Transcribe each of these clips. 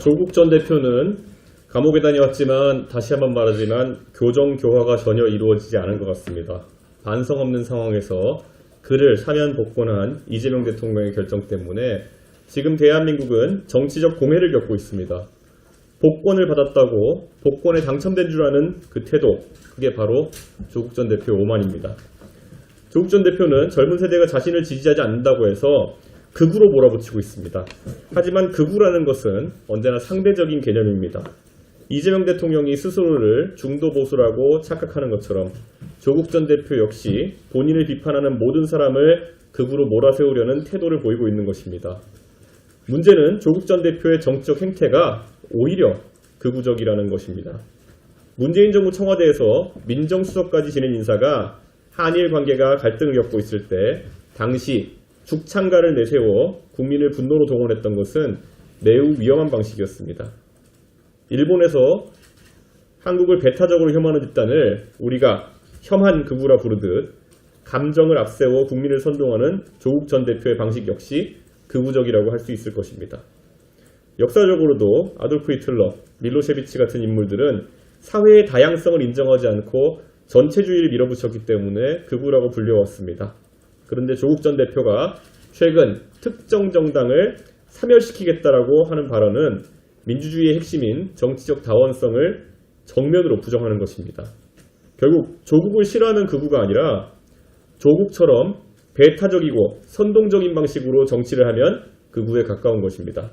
조국 전 대표는 감옥에 다녀왔지만 다시 한번 말하지만 교정 교화가 전혀 이루어지지 않은 것 같습니다. 반성 없는 상황에서 그를 사면 복권한 이재명 대통령의 결정 때문에 지금 대한민국은 정치적 공해를 겪고 있습니다. 복권을 받았다고 복권에 당첨된 줄 아는 그 태도, 그게 바로 조국 전 대표 오만입니다. 조국 전 대표는 젊은 세대가 자신을 지지하지 않는다고 해서 극우로 몰아붙이고 있습니다. 하지만 극우라는 것은 언제나 상대적인 개념입니다. 이재명 대통령이 스스로를 중도 보수라고 착각하는 것처럼 조국 전 대표 역시 본인을 비판하는 모든 사람을 극우로 몰아세우려는 태도를 보이고 있는 것입니다. 문제는 조국 전 대표의 정치적 행태가 오히려 극우적이라는 것입니다. 문재인 정부 청와대에서 민정수석까지 지낸 인사가 한일 관계가 갈등을 겪고 있을 때 당시 죽창가를 내세워 국민을 분노로 동원했던 것은 매우 위험한 방식이었습니다. 일본에서 한국을 배타적으로 혐오하는 집단을 우리가 혐한 극우라 부르듯 감정을 앞세워 국민을 선동하는 조국 전 대표의 방식 역시 극우적이라고 할 수 있을 것입니다. 역사적으로도 아돌프 히틀러, 밀로셰비치 같은 인물들은 사회의 다양성을 인정하지 않고 전체주의를 밀어붙였기 때문에 극우라고 불려왔습니다. 그런데 조국 전 대표가 최근 특정 정당을 사멸시키겠다라고 하는 발언은 민주주의의 핵심인 정치적 다원성을 정면으로 부정하는 것입니다. 결국 조국을 싫어하는 극우가 아니라 조국처럼 배타적이고 선동적인 방식으로 정치를 하면 극우에 가까운 것입니다.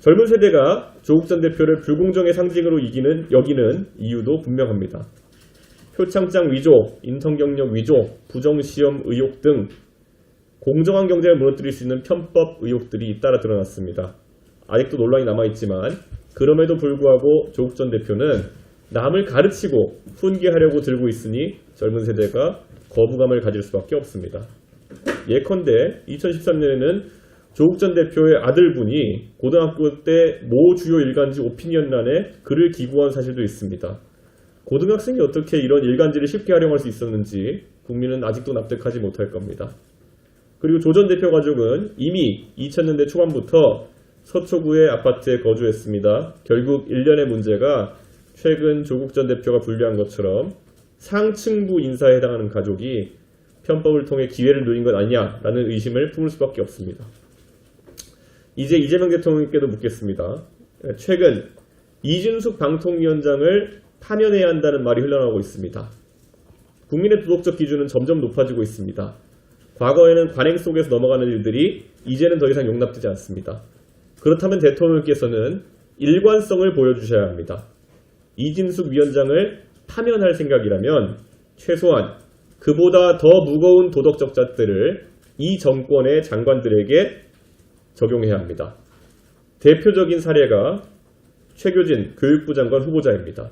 젊은 세대가 조국 전 대표를 불공정의 상징으로 이기는 여기는 이유도 분명합니다. 표창장 위조, 인턴 경력 위조, 부정시험 의혹 등 공정한 경제를 무너뜨릴 수 있는 편법 의혹들이 잇따라 드러났습니다. 아직도 논란이 남아있지만 그럼에도 불구하고 조국 전 대표는 남을 가르치고 훈계하려고 들고 있으니 젊은 세대가 거부감을 가질 수밖에 없습니다. 예컨대 2013년에는 조국 전 대표의 아들분이 고등학교 때 모 주요 일간지 오피니언란에 글을 기고한 사실도 있습니다. 고등학생이 어떻게 이런 일간지를 쉽게 활용할 수 있었는지 국민은 아직도 납득하지 못할 겁니다. 그리고 조전 대표 가족은 이미 2000년대 초반부터 서초구의 아파트에 거주했습니다. 결국 일련의 문제가 최근 조국 전 대표가 분류한 것처럼 상층부 인사에 해당하는 가족이 편법을 통해 기회를 누린 것 아니냐라는 의심을 품을 수밖에 없습니다. 이제 이재명 대통령께도 묻겠습니다. 최근 이준숙 방통위원장을 파면해야 한다는 말이 흘러나오고 있습니다. 국민의 도덕적 기준은 점점 높아지고 있습니다. 과거에는 관행 속에서 넘어가는 일들이 이제는 더 이상 용납되지 않습니다. 그렇다면 대통령께서는 일관성을 보여주셔야 합니다. 이진숙 위원장을 파면할 생각이라면 최소한 그보다 더 무거운 도덕적 잣들을 이 정권의 장관들에게 적용해야 합니다. 대표적인 사례가 최교진 교육부 장관 후보자입니다.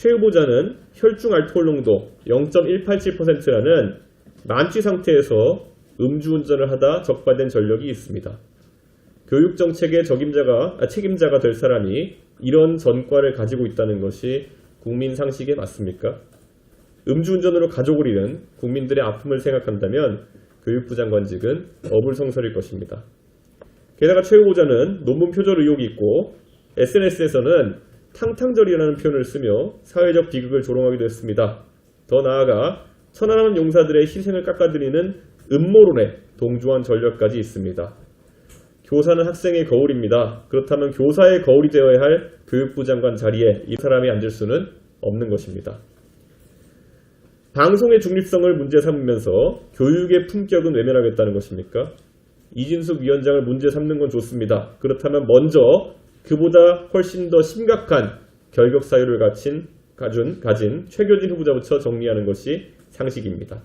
최 후보자는 혈중 알코올 농도 0.187%라는 만취 상태에서 음주운전을 하다 적발된 전력이 있습니다. 교육 정책의 적임자가 아, 책임자가 될 사람이 이런 전과를 가지고 있다는 것이 국민 상식에 맞습니까? 음주운전으로 가족을 잃은 국민들의 아픔을 생각한다면 교육부 장관직은 어불성설일 것입니다. 게다가 최 후보자는 논문 표절 의혹이 있고 SNS에서는 탕탕절이라는 표현을 쓰며 사회적 비극을 조롱하기도 했습니다. 더 나아가 천안함 용사들의 희생을 깎아들이는 음모론에 동조한 전력까지 있습니다. 교사는 학생의 거울입니다. 그렇다면 교사의 거울이 되어야 할 교육부 장관 자리에 이 사람이 앉을 수는 없는 것입니다. 방송의 중립성을 문제 삼으면서 교육의 품격은 외면하겠다는 것입니까? 이진숙 위원장을 문제 삼는 건 좋습니다. 그렇다면 먼저 그보다 훨씬 더 심각한 결격 사유를 가진, 가진, 가진 최교진 후보자부터 정리하는 것이 상식입니다.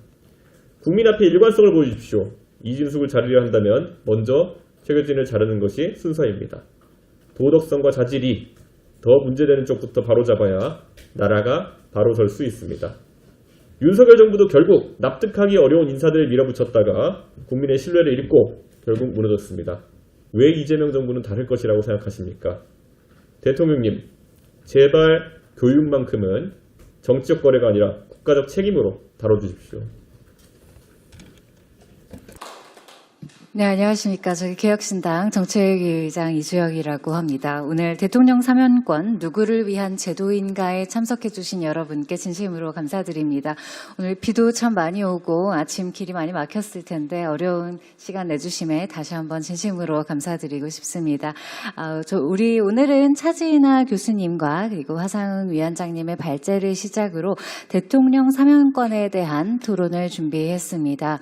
국민 앞에 일관성을 보여주십시오. 이진숙을 자르려 한다면 먼저 최교진을 자르는 것이 순서입니다. 도덕성과 자질이 더 문제되는 쪽부터 바로잡아야 나라가 바로 설 수 있습니다. 윤석열 정부도 결국 납득하기 어려운 인사들을 밀어붙였다가 국민의 신뢰를 잃고 결국 무너졌습니다. 왜 이재명 정부는 다를 것이라고 생각하십니까? 대통령님, 제발 교육만큼은 정치적 거래가 아니라 국가적 책임으로 다뤄주십시오. 네, 안녕하십니까. 저기 개혁신당 정책의장 이주혁이라고 합니다. 오늘 대통령 사면권 누구를 위한 제도인가에 참석해 주신 여러분께 진심으로 감사드립니다. 오늘 비도 참 많이 오고 아침 길이 많이 막혔을 텐데 어려운 시간 내주심에 다시 한번 진심으로 감사드리고 싶습니다. 아, 저 우리 오늘은 차지인아 교수님과 그리고 화상은 위원장님의 발제를 시작으로 대통령 사면권에 대한 토론을 준비했습니다.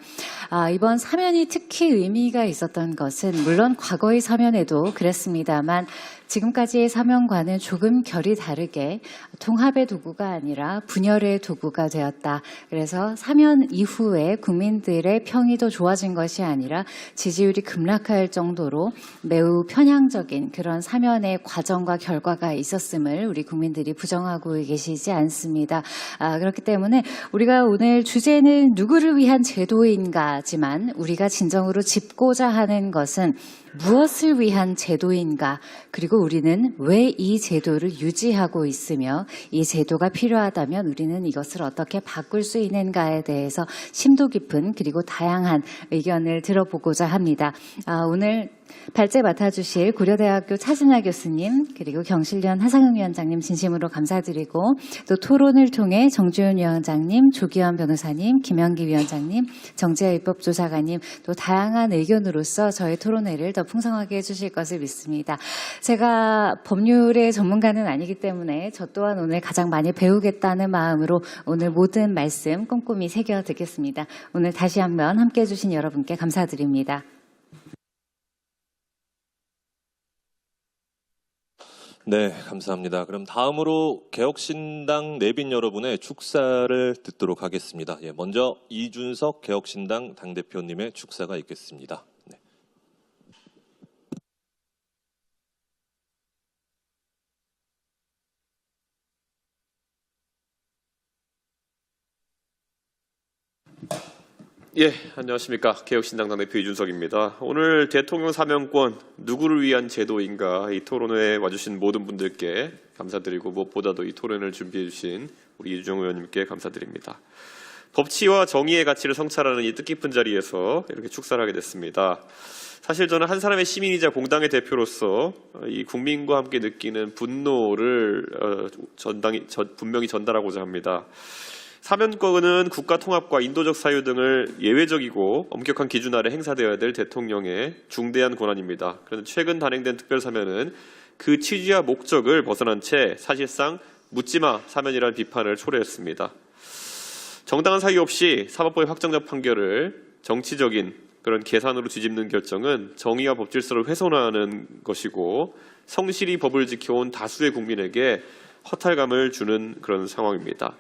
아, 이번 사면이 특히 의미 가 있었던 것은 물론 과거의 사면에도 그랬습니다만 지금까지의 사면과는 조금 결이 다르게 통합의 도구가 아니라 분열의 도구가 되었다. 그래서 사면 이후에 국민들의 평이 더 좋아진 것이 아니라 지지율이 급락할 정도로 매우 편향적인 그런 사면의 과정과 결과가 있었음을 우리 국민들이 부정하고 계시지 않습니다. 아, 그렇기 때문에 우리가 오늘 주제는 누구를 위한 제도인가지만 우리가 진정으로 짚고자 하는 것은 무엇을 위한 제도인가, 그리고 우리는 왜 이 제도를 유지하고 있으며 이 제도가 필요하다면 우리는 이것을 어떻게 바꿀 수 있는가에 대해서 심도 깊은 그리고 다양한 의견을 들어보고자 합니다. 아, 오늘 발제 맡아주실 고려대학교 차진아 교수님 그리고 경실련 하상영 위원장님 진심으로 감사드리고 또 토론을 통해 정주현 위원장님, 조기현 변호사님, 김영기 위원장님, 정재하 입법조사관님 또 다양한 의견으로서 저희 토론회를 더 풍성하게 해주실 것을 믿습니다. 제가 법률의 전문가는 아니기 때문에 저 또한 오늘 가장 많이 배우겠다는 마음으로 오늘 모든 말씀 꼼꼼히 새겨 듣겠습니다. 오늘 다시 한번 함께 해 주신 여러분께 감사드립니다. 네, 감사합니다. 그럼 다음으로 개혁신당 내빈 여러분의 축사를 듣도록 하겠습니다. 예, 먼저 이준석 개혁신당 당대표님의 축사가 있겠습니다. 예, 안녕하십니까. 개혁신당 당대표 이준석입니다. 오늘 대통령 사면권 누구를 위한 제도인가 이 토론회에 와주신 모든 분들께 감사드리고 무엇보다도 이 토론을 준비해 주신 우리 이주정 의원님께 감사드립니다. 법치와 정의의 가치를 성찰하는 이 뜻깊은 자리에서 이렇게 축사를 하게 됐습니다. 사실 저는 한 사람의 시민이자 공당의 대표로서 이 국민과 함께 느끼는 분노를 어, 전당이 전- 분명히 전달하고자 합니다. 사면권은 국가 통합과 인도적 사유 등을 예외적이고 엄격한 기준 아래 행사되어야 될 대통령의 중대한 권한입니다. 그런데 최근 단행된 특별 사면은 그 취지와 목적을 벗어난 채 사실상 묻지마 사면이라는 비판을 초래했습니다. 정당한 사유 없이 사법부의 확정적 판결을 정치적인 그런 계산으로 뒤집는 결정은 정의와 법질서를 훼손하는 것이고 성실히 법을 지켜온 다수의 국민에게 허탈감을 주는 그런 상황입니다.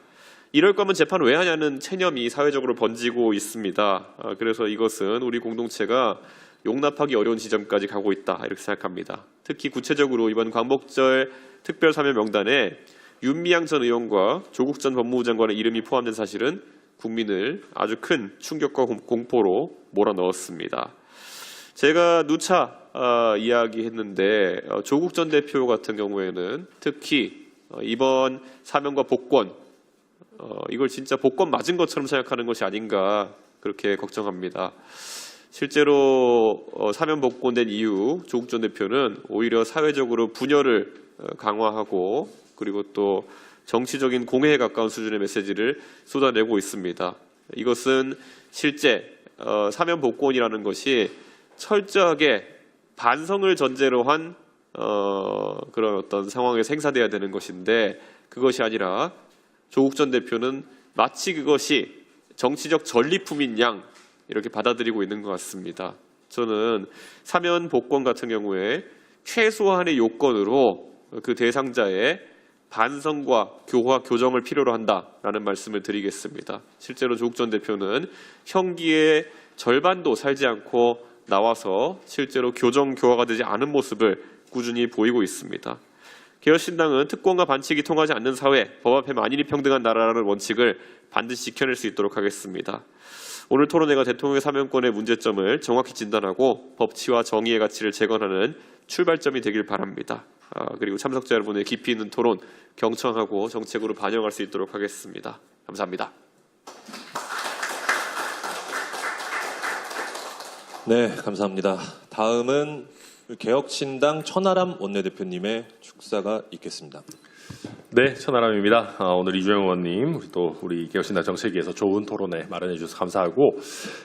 이럴 거면 재판 왜 하냐는 체념이 사회적으로 번지고 있습니다. 아, 그래서 이것은 우리 공동체가 용납하기 어려운 지점까지 가고 있다 이렇게 생각합니다. 특히 구체적으로 이번 광복절 특별 사면 명단에 윤미향 전 의원과 조국 전 법무부 장관의 이름이 포함된 사실은 국민을 아주 큰 충격과 공- 공포로 몰아넣었습니다. 제가 누차 아, 이야기했는데 어, 조국 전 대표 같은 경우에는 특히 어, 이번 사면과 복권 어, 이걸 진짜 복권 맞은 것처럼 생각하는 것이 아닌가 그렇게 걱정합니다. 실제로 어, 사면 복권된 이후 조국 전 대표는 오히려 사회적으로 분열을 어, 강화하고 그리고 또 정치적인 공해에 가까운 수준의 메시지를 쏟아내고 있습니다. 이것은 실제 어, 사면 복권이라는 것이 철저하게 반성을 전제로 한 어, 그런 어떤 상황에서 행사돼야 되는 것인데 그것이 아니라 조국 전 대표는 마치 그것이 정치적 전리품인 양 이렇게 받아들이고 있는 것 같습니다. 저는 사면 복권 같은 경우에 최소한의 요건으로 그 대상자의 반성과 교화, 교정을 필요로 한다라는 말씀을 드리겠습니다. 실제로 조국 전 대표는 형기의 절반도 살지 않고 나와서 실제로 교정, 교화가 되지 않은 모습을 꾸준히 보이고 있습니다. 개혁신당은 특권과 반칙이 통하지 않는 사회, 법 앞에 만인이 평등한 나라라는 원칙을 반드시 지켜낼 수 있도록 하겠습니다. 오늘 토론회가 대통령의 사면권의 문제점을 정확히 진단하고 법치와 정의의 가치를 재건하는 출발점이 되길 바랍니다. 아, 그리고 참석자 여러분의 깊이 있는 토론 경청하고 정책으로 반영할 수 있도록 하겠습니다. 감사합니다. 네, 감사합니다. 다음은 개혁신당 천하람 원내대표님의 축사가 있겠습니다. 네, 천하람입니다. 아, 오늘 이주영 의원님, 우리 또 우리 개혁신당 정책위에서 좋은 토론회 마련해 주셔서 감사하고,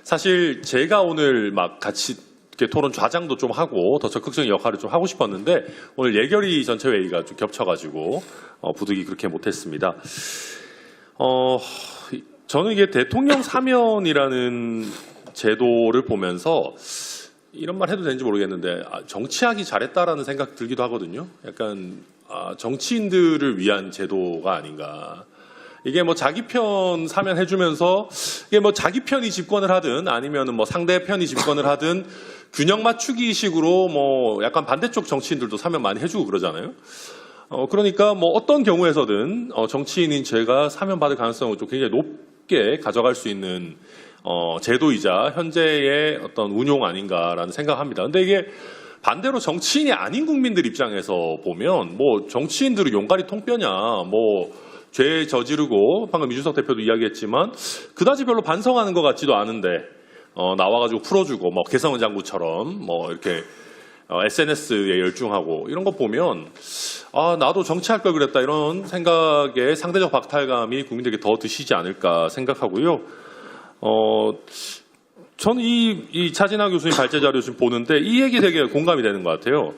사실 제가 오늘 막 같이 토론 좌장도 좀 하고 더 적극적인 역할을 좀 하고 싶었는데 오늘 예결위 전체 회의가 좀 겹쳐가지고 어, 부득이 그렇게 못했습니다. 어, 이- 저는 이게 대통령 사면이라는 제도를 보면서 이런 말 해도 되는지 모르겠는데 아, 정치하기 잘했다라는 생각 들기도 하거든요. 약간 아, 정치인들을 위한 제도가 아닌가. 이게 뭐 자기 편 사면 해주면서 이게 뭐 자기 편이 집권을 하든 아니면은 뭐 상대 편이 집권을 하든 균형 맞추기 식으로 뭐 약간 반대쪽 정치인들도 사면 많이 해주고 그러잖아요. 어, 그러니까 뭐 어떤 경우에서든 어, 정치인인 제가 사면 받을 가능성을 좀 굉장히 높게 가져갈 수 있는 어, 제도이자 현재의 어떤 운용 아닌가라는 생각합니다. 근데 이게 반대로 정치인이 아닌 국민들 입장에서 보면 뭐 정치인들은 용가리 통뼈냐 뭐 죄 저지르고 방금 이준석 대표도 이야기했지만 그다지 별로 반성하는 것 같지도 않은데 어, 나와가지고 풀어주고 뭐 개성은 장구처럼 뭐 이렇게 SNS에 열중하고 이런 거 보면 아 나도 정치할 걸 그랬다 이런 생각에 상대적 박탈감이 국민들에게 더 드시지 않을까 생각하고요. 어 저는 이, 이 차진아 교수님 발제 자료 지금 보는데 이 얘기 되게 공감이 되는 것 같아요.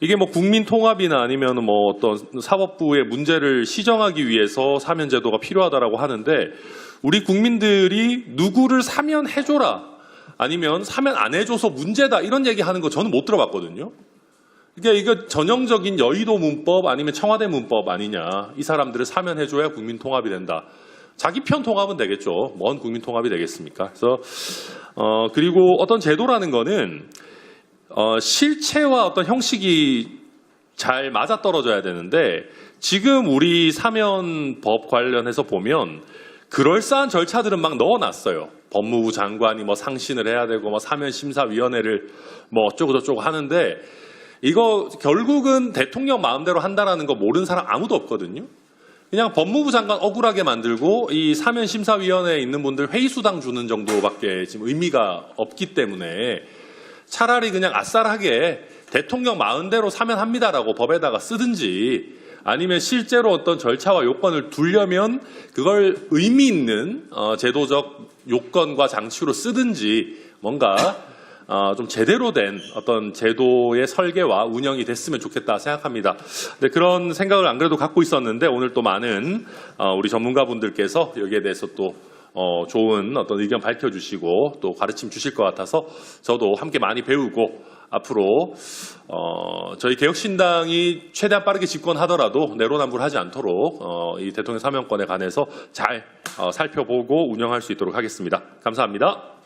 이게 뭐 국민 통합이나 아니면 뭐 어떤 사법부의 문제를 시정하기 위해서 사면 제도가 필요하다라고 하는데 우리 국민들이 누구를 사면 해줘라 아니면 사면 안 해줘서 문제다 이런 얘기 하는 거 저는 못 들어봤거든요. 그러니까 이거 전형적인 여의도 문법 아니면 청와대 문법 아니냐. 이 사람들을 사면해줘야 국민 통합이 된다. 자기 편 통합은 되겠죠. 뭔 국민 통합이 되겠습니까? 그래서 어 그리고 어떤 제도라는 거는 어 실체와 어떤 형식이 잘 맞아 떨어져야 되는데 지금 우리 사면법 관련해서 보면 그럴싸한 절차들은 막 넣어놨어요. 법무부 장관이 뭐 상신을 해야 되고 뭐 사면 심사위원회를 뭐 어쩌고 저쩌고 하는데 이거 결국은 대통령 마음대로 한다라는 거 모르는 사람 아무도 없거든요. 그냥 법무부 장관 억울하게 만들고 이 사면 심사위원회에 있는 분들 회의수당 주는 정도밖에 지금 의미가 없기 때문에 차라리 그냥 아싸하게 대통령 마음대로 사면합니다라고 법에다가 쓰든지 아니면 실제로 어떤 절차와 요건을 두려면 그걸 의미 있는 어, 제도적 요건과 장치로 쓰든지 뭔가 어, 좀 제대로 된 어떤 제도의 설계와 운영이 됐으면 좋겠다 생각합니다. 네, 그런 생각을 안 그래도 갖고 있었는데 오늘 또 많은 어, 우리 전문가분들께서 여기에 대해서 또 어, 좋은 어떤 의견 밝혀주시고 또 가르침 주실 것 같아서 저도 함께 많이 배우고 앞으로 어, 저희 개혁신당이 최대한 빠르게 집권하더라도 내로남불하지 않도록 어, 이 대통령 사면권에 관해서 잘 어, 살펴보고 운영할 수 있도록 하겠습니다. 감사합니다.